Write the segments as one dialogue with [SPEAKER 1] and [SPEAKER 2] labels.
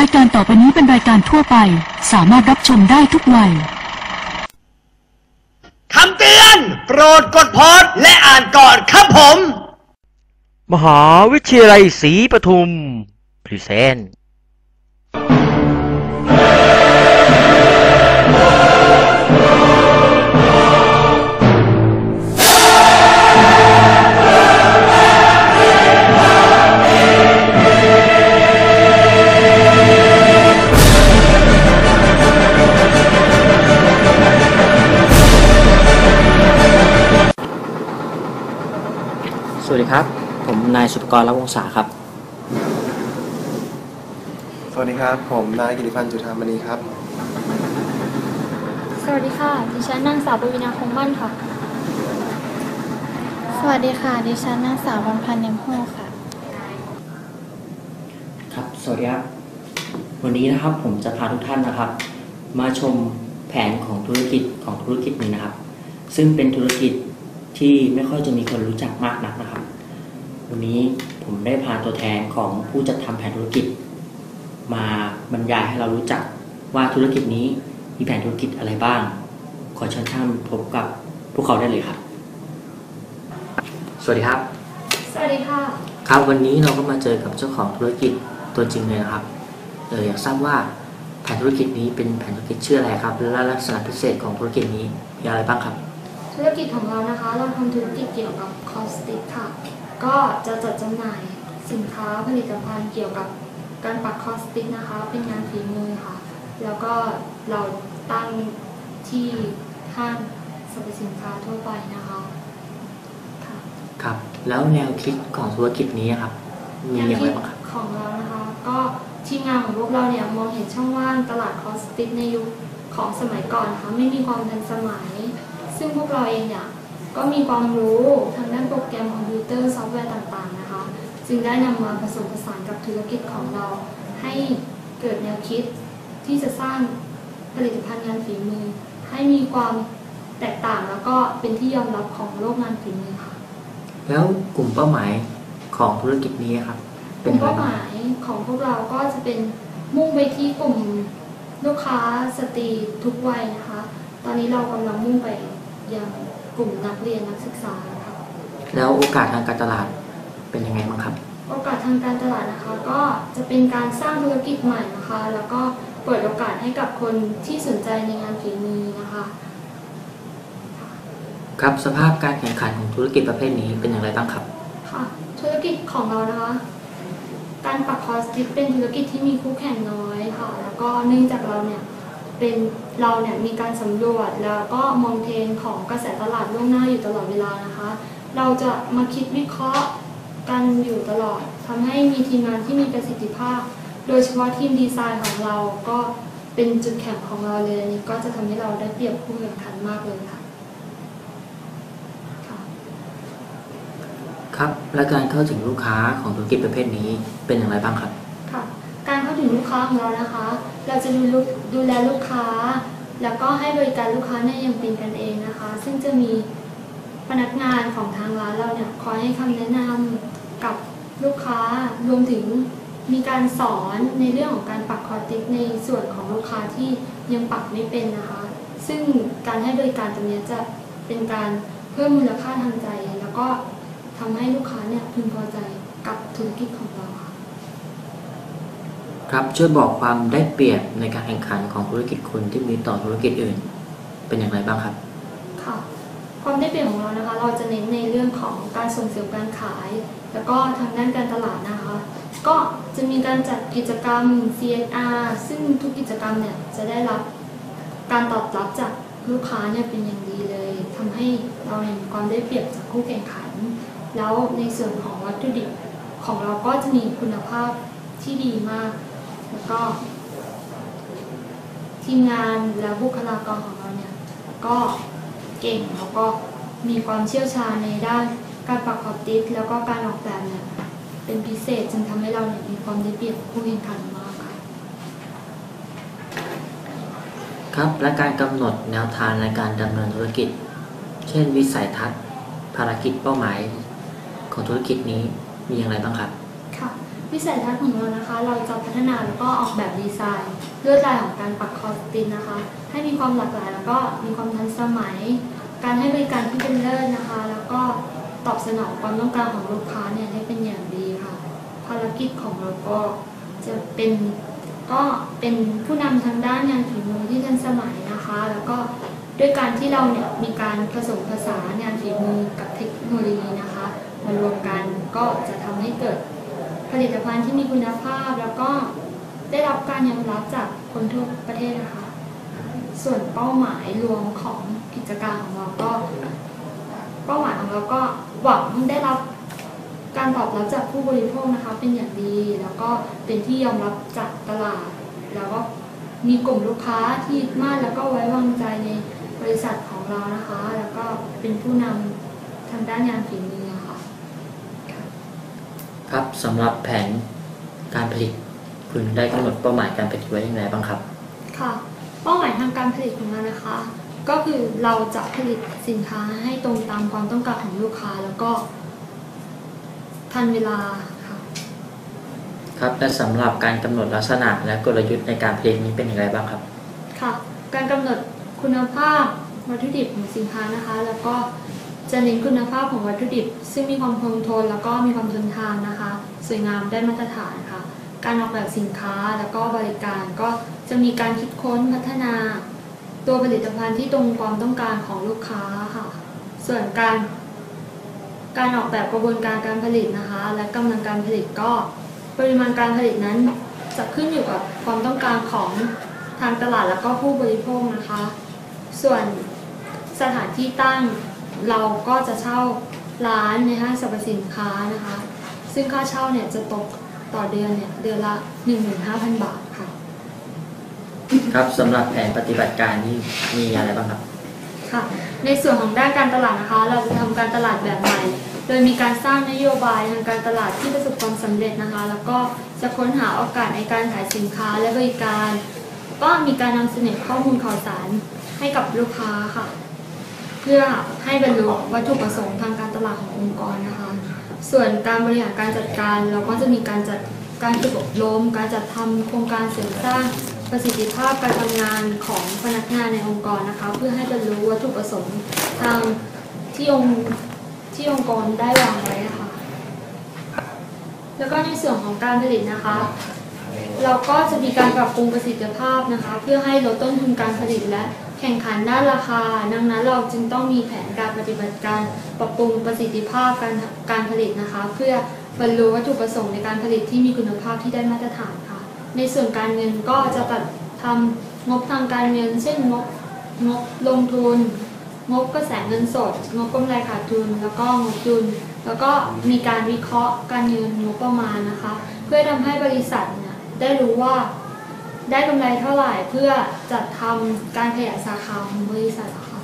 [SPEAKER 1] ายการต่อไปนี้เป็นรายการทั่วไป สามารถรับชมได้ทุกวัย
[SPEAKER 2] คำเตือน โปรดกดพอดและอ่านก่อนครับผม
[SPEAKER 3] มหาวิทยาลัยศรีปทุม พรีเซนต์
[SPEAKER 4] นายสุภกรละวงศาครับ
[SPEAKER 5] สวัสดีครับ ผมนายกิติพันธ์จุธามณีครับ
[SPEAKER 6] สวัสดีค่ะ ดิฉันนางสาวปวีนาคงมั่นค่ะ สวัสดีค่ะ ดิฉันนางสาววันพันธ์เนียมโฮค่ะ
[SPEAKER 4] ครับ สวัสดีครับ วันนี้นะครับผมจะพาทุกท่านนะครับ มาชมแผนของธุรกิจของธุรกิจหนึ่งนะครับ ซึ่งเป็นธุรกิจที่ไม่ค่อยจะมีคนรู้จักมากนักนะครับ วันนี้ผมได้พาตัวแทนของผู้จัดทำแผนธุรกิจ มาบรรยายให้เรารู้จักว่าธุรกิจนี้มีแผนธุรกิจอะไรบ้าง ขอเชิญท่านพบกับพวกเขาได้เลยครับ สวัสดีครับ
[SPEAKER 6] สวัสดีค่ะ
[SPEAKER 4] ครับวันนี้เราก็มาเจอกับเจ้าของธุรกิจตัวจริงเลยนะครับเอออยากทราบว่าแผนธุรกิจนี้เป็นแผนธุรกิจชื่ออะไรครับ และลักษณะพิเศษของธุรกิจนี้มีอะไรบ้างครับ
[SPEAKER 6] ธุรกิจของเรานะคะ เราทำธุรกิจเกี่ยวกับคอสติกค่ะ ก็จะจัดจำหน่ายสินค้าผลิตภัณฑ์เกี่ยวกับการปักคอสติกนะคะ เป็นงานฝีมือค่ะ แล้วก็เราตั้งที่ห้างสรรพสินค้าทั่วไปนะคะ ค่ะ
[SPEAKER 4] ครับ แล้วแนวคิดของธุรกิจนี้ครับ มีอย่างไรบ้างครับ
[SPEAKER 6] ของเรานะคะ ก็ทีมงานของพวกเราเนี่ยมองเห็นช่องว่างตลาดคอสติกในยุคของสมัยก่อนนะคะไม่มีความทันสมัย ซึ่งพวกเราเองเนี่ย ก็มีความรู้ทางด้านโปรแกรมคอมพิวเตอร์ซอฟต์แวร์ต่างๆนะคะ จึงได้นำมาผสมผสานกับธุรกิจของเรา ให้เกิดแนวคิดที่จะสร้างผลิตภัณฑ์งานฝีมือ ให้มีความแตกต่างแล้วก็เป็นที่ยอมรับของโลกงานฝีมือค่ะ
[SPEAKER 4] แล้วกลุ่มเป้าหมายของธุรกิจนี้ครับ
[SPEAKER 6] ก
[SPEAKER 4] เป็น
[SPEAKER 6] ลุ่ม
[SPEAKER 4] อย่างไร
[SPEAKER 6] เป้าห
[SPEAKER 4] บ้าง
[SPEAKER 6] มายของพวกเราก็จะเป็นมุ่งไปที่กลุ่มลูกค้าสตรีทุกวัยนะคะ ตอนนี้เรากำลังมุ่งไปยังก ลุ่มนักเรียนนักศึกษาค่ะ
[SPEAKER 4] แล้วโอกาสทางการตลาดเป็นยังไงบ้างครับ
[SPEAKER 6] โอกาสทางการตลาดนะคะ ก็จะเป็นการสร้างธุรกิจใหม่นะคะ แล้วก็เปิดโอกาสให้กับคนที่สนใจในงานฝีมือนะคะ
[SPEAKER 4] ครับสภาพการแข่งขันของธุรกิจประเภทนี้เป็นอย่างไรบ้างครับ
[SPEAKER 6] ค่ะ ธุรกิจของเรานะคะ การปักคอสติกเป็นธุรกิจที่มีคู่แข่งน้อยค่ะ แล้วก็เนื่องจากเราเนี่ย เป็นเราเนี่ยมีการสำรวจแล้วก็มองเทรนของกระแสตลาดล่วงหน้าอยู่ตลอดเวลานะคะ เราจะมาคิดวิเคราะห์กันอยู่ตลอดทำให้มีทีมงานที่มีประสิทธิภาพ โดยเฉพาะทีมดีไซน์ของเราก็เป็นจุดแข็งของเราเลยอันนี้ก็จะทำให้เราได้เปรียบผู้แข่งขันมากเลยค่ะค
[SPEAKER 4] รับและการเข้าถึงลูกค้าของธุรกิจประเภทนี้เป็นอย่างไรบ้างครับ
[SPEAKER 6] ลูกค้าของเรานะคะ เราจะดูลูกดูแลลูกค้า แล้วก็ให้บริการลูกค้าเนี่ยยังเป็นกันเองนะคะ ซึ่งจะมีพนักงานของทางร้านเราเนี่ยคอยให้คำแนะนำกับลูกค้ารวมถึงมีการสอนในเรื่องของการปักคอติกในส่วนของลูกค้าที่ยังปักไม่เป็นนะคะ ซึ่งการให้บริการตรงนี้จะเป็นการเพิ่มมูลค่าทางใจ แล้วก็ทำให้ลูกค้าเนี่ยพึงพอใจกับธุรกิจของเรา ค
[SPEAKER 4] รับช่วยบอกความได้เปรียบในการแข่งขันของธุรกิจคุณที่มีต่อธุรกิจอื่น เป็นอย่างไรบ้างครับ
[SPEAKER 6] ค่ะ ความได้เปรียบของเรานะคะ เราจะเน้นในเรื่องของการส่งเสริมการขาย แล้วก็ทางด้านการตลาดนะคะ ก็จะมีการจัดกิจกรรม CSR ซึ่งทุกกิจกรรมเนี่ยจะได้รับการตอบรับจากลูกค้าเนี่ยเป็นอย่างดีเลยทำให้เราเห็นความได้เปรียบจากคู่แข่งขัน แล้วในส่วนของวัตถุดิบของเราก็จะมีคุณภาพที่ดีมาก แล้วก็ ทีมงานและบุคลากรของเราเนี่ยก็เก่งแล้วก็มีความเชี่ยวชาญในด้านการปักขอบติดแล้วก็การออกแบบเนี่ยเป็นพิเศษจึงทำให้เราเนี่ยมีความได้เปรียบผู้แข่งขันมากค่ะ
[SPEAKER 4] ครับและการกำหนดแนวทางในการดำเนินธุรกิจ เช่น วิสัยทัศน์ ภารกิจเป้าหมายของธุรกิจนี้มีอย่างไรบ้างครับ
[SPEAKER 6] วิสัยทัศน์ของเรานะคะ เราจะพัฒนาแล้วก็ออกแบบดีไซน์ลวดลายของการปักคอสตินนะคะ ให้มีความหลากหลาย แล้วก็มีความทันสมัย การให้บริการที่เป็นเลิศนะคะ แล้วก็ตอบสนองความต้องการของลูกค้าเนี่ยให้เป็นอย่างดีค่ะ ภารกิจของเราก็จะเป็นก็เป็นผู้นำทางด้านงานฝีมือที่ทันสมัยนะคะ แล้วก็ด้วยการที่เราเนี่ยมีการผสมผสานงานฝีมือกับเทคโนโลยีนะคะมารวมกันก็จะทำให้เกิด ผลิตภัณฑ์ที่มีคุณภาพ แล้วก็ได้รับการยอมรับจากคนทั่วประเทศนะคะ ส่วนเป้าหมายรวมของกิจการของเราก็ เป้าหมายของเราก็หวังได้รับการตอบรับจากผู้บริโภคนะคะเป็นอย่างดี แล้วก็เป็นที่ยอมรับจากตลาด แล้วก็มีกลุ่มลูกค้าที่มั่นแล้วก็ไว้วางใจในบริษัทของเรานะคะ แล้วก็เป็นผู้นำทางด้านงานฝีมือ ค่ะ
[SPEAKER 4] ครับสำหรับแผนการผลิต คุณได้กำหนดเป้าหมายการผลิตไว้อย่างไรบ้างครับ
[SPEAKER 6] ค่ะ เป้าหมายทางการผลิตของเรานะคะ ก็คือเราจะผลิตสินค้าให้ตรงตามความต้องการของลูกค้าแล้วก็ ทันเวลาค่ะ
[SPEAKER 4] ครับและสำหรับการกำหนดลักษณะและกลยุทธ์ในการผลิตนี้เป็นอย่างไรบ้างครับ
[SPEAKER 6] ค่ะ การกำหนดคุณภาพวัตถุดิบของสินค้านะคะ แล้วก็ จะเน้นคุณภาพของวัตถุดิบ ซึ่งมีความคงทนแล้วก็มีความทนทานนะคะ สวยงามได้มาตรฐานค่ะ การออกแบบสินค้าแล้วก็บริการก็จะมีการคิดค้นพัฒนา ตัวผลิตภัณฑ์ที่ตรงความต้องการของลูกค้าค่ะ ส่วนการ การออกแบบกระบวนการการผลิตนะคะ และกำลังการผลิตก็ปริมาณการผลิตนั้นจะขึ้นอยู่กับความต้องการของทางตลาดแล้วก็ผู้บริโภคนะคะ ส่วนสถานที่ตั้ง เราก็จะเช่าร้านในห้างสรรพสินค้านะคะ ซึ่งค่าเช่าเนี่ยจะตกต่อเดือนเนี่ยเดือนละ 15,000 บาทค่ะ
[SPEAKER 4] ครับสำหรับแผนปฏิบัติการนี้มีอะไรบ้างครับ
[SPEAKER 6] ค่ะ ในส่วนของด้านการตลาดนะคะ เราจะทำการตลาดแบบใหม่ โดยมีการสร้างนโยบายทางการตลาดที่ประสบความสำเร็จนะคะ แล้วก็จะค้นหาโอกาสในการขายสินค้าและบริการ ก็มีการนำเสนอข้อมูลข่าวสารให้กับลูกค้าค่ะ เพื่อให้บรรลุวัตถุประสงค์ทางการตลาดขององค์กรนะคะ ส่วนการบริหารการจัดการเราก็จะมีการจัดการฝึกอบรมการจัดทำโครงการเสริมสร้างประสิทธิภาพการทำงานของพนักงานในองค์กรนะคะ เพื่อให้บรรลุวัตถุประสงค์ทางที่องค์ที่องค์กรได้วางไว้นะคะแล้วก็ในส่วนของการผลิตนะคะ เราก็จะมีการปรับปรุงประสิทธิภาพนะคะ เพื่อให้ลดต้นทุนการผลิตและ แข่งขันด้านราคา ดังนั้นเราจึงต้องมีแผนการปฏิบัติการปรับปรุงประสิทธิภาพการการผลิตนะคะ เพื่อบรรลุวัตถุประสงค์ในการผลิตที่มีคุณภาพที่ได้มาตรฐานค่ะ ในส่วนการเงินก็จะตัดทำงบทางการเงิน เช่นงบงบลงทุน งบกระแสเงินสด งบกำไรขาดทุน แล้วก็งบดุลแล้วก็มีการวิเคราะห์การเงินงบประมาณนะคะ เพื่อทำให้บริษัทเนี่ยได้รู้ว่า ได้กำไรเท่าไหร่เพื่อจัดทำการขยายสาขาของบริษัทอะค่ะ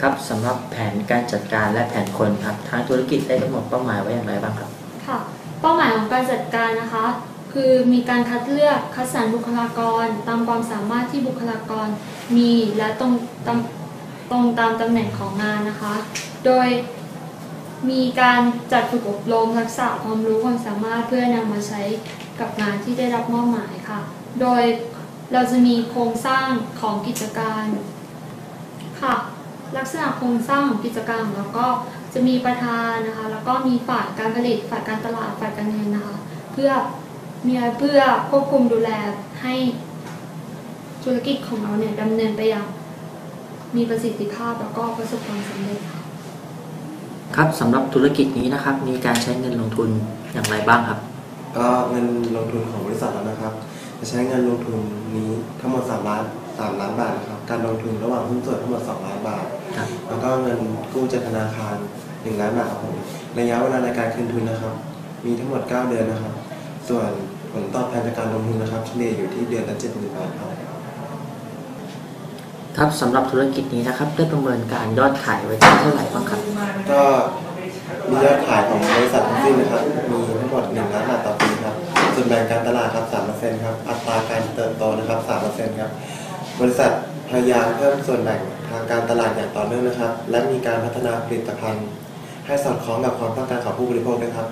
[SPEAKER 4] ครับสำหรับแผนการจัดการและแผนคนครับทางธุรกิจได้กำหนดเป้าหมายไว้อย่างไรบ้างครับ
[SPEAKER 6] ค่ะ เป้าหมายของการจัดการนะคะ คือมีการคัดเลือกคัดสรรบุคลากร ตามความสามารถที่บุคลากรมีและตรงตามตรงตามตำแหน่งของงานนะคะ โดยมีการจัดฝึกอบรมทักษะความรู้ความสามารถเพื่อนำมาใช้ กับงานที่ได้รับมอบหมายค่ะ โดยเราจะมีโครงสร้างของกิจการค่ะ ลักษณะโครงสร้างของกิจการของเราก็จะมีประธานนะคะ แล้วก็มีฝ่ายการผลิตฝ่ายการตลาดฝ่ายการเงินนะคะ เพื่อมีเพื่อควบคุมดูแลให้ธุรกิจของเราเนี่ยดำเนินไปอย่างมีประสิทธิภาพแล้วก็ประสบความสำเร็จค่ะ
[SPEAKER 4] ครับสำหรับธุรกิจนี้นะครับ มีการใช้เงินลงทุนอย่างไรบ้างครับ
[SPEAKER 5] ก็เงินลงทุนของบริษัทเรานะครับ จะใช้เงินลงทุนนี้ทั้งหมด3ล้าน3ล้านบาทนะครับ การลงทุนระหว่างหุ้นส่วนทั้งหมด 2 ล้านบาท
[SPEAKER 4] ครับ
[SPEAKER 5] แล้วก็เงินกู้จากธนาคาร 1 ล้านบาทครับผมระยะเวลาในการคืนทุนนะครับ มีทั้งหมด 9 เดือนนะครับ ส่วนผลตอบแทนจากการลงทุนนะครับเฉลี่ยอยู่ที่เดือนละ70,000บาทครับ
[SPEAKER 4] ครับสำหรับธุรกิจนี้นะครับ ได้ประเมินการยอดขายไว้ที่เท่าไหร่บ้างครับ
[SPEAKER 5] ก็ มียอดขายของบริษัททั้งสิ้นนะครับ มีทั้งหมด1ล้านบาทต่อปีครับ ส่วนแบ่งการตลาดครับ3%ครับ อัตราการเติบโตนะครับ3%ครับ บริษัทพยายามเพิ่มส่วนแบ่งทางการตลาดอย่างต่อเนื่องนะครับ และมีการพัฒนาผลิตภัณฑ์ ให้สอดคล้องกับความต้องการของผู้บริโภคด้วยครับ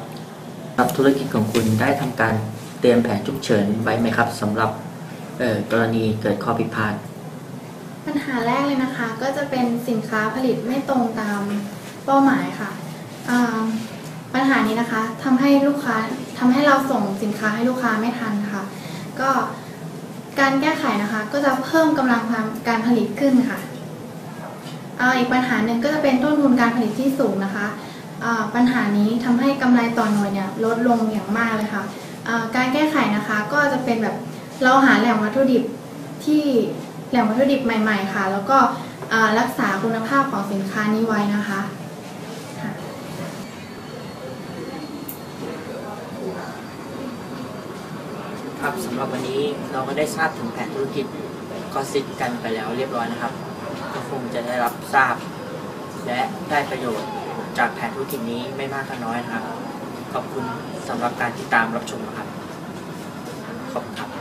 [SPEAKER 4] ครับธุรกิจของคุณได้ทำการเตรียมแผนฉุกเฉินไว้ไหมครับสำหรับเอ่อกรณีเกิดข้อผิดพลาด
[SPEAKER 7] ปัญหาแรกเลยนะคะ ก็จะเป็นสินค้าผลิตไม่ตรงตามเป้าหมายค่ะอ่า ปัญหานี้นะคะทำให้ลูกค้าทำให้เราส่งสินค้าให้ลูกค้าไม่ทันค่ะ ก็การแก้ไขนะคะ ก็จะเพิ่มกำลังการผลิตขึ้นค่ะอ่าอีกปัญหาหนึ่งก็จะเป็นต้นทุนการผลิตที่สูงนะคะอ่าปัญหานี้ทำให้กำไรต่อหน่วยเนี่ยลดลงอย่างมากเลยค่ะการแก้ไขนะคะก็จะเป็นแบบเราหาแหล่งวัตถุดิบที่แหล่งวัตถุดิบใหม่ ๆ ค่ะ แล้วก็รักษาคุณภาพของสินค้านี้ไว้นะคะ
[SPEAKER 4] ครับสำหรับวันนี้เราก็ได้ทราบถึงแผนธุรกิจกอสิทกันไปแล้วเรียบร้อยนะครับ ก็คงจะได้รับทราบ และได้ประโยชน์จากแผนธุรกิจนี้ไม่มากก็น้อยนะครับ ขอบคุณสำหรับการติดตามรับชมนะครับ ขอบคุณครับ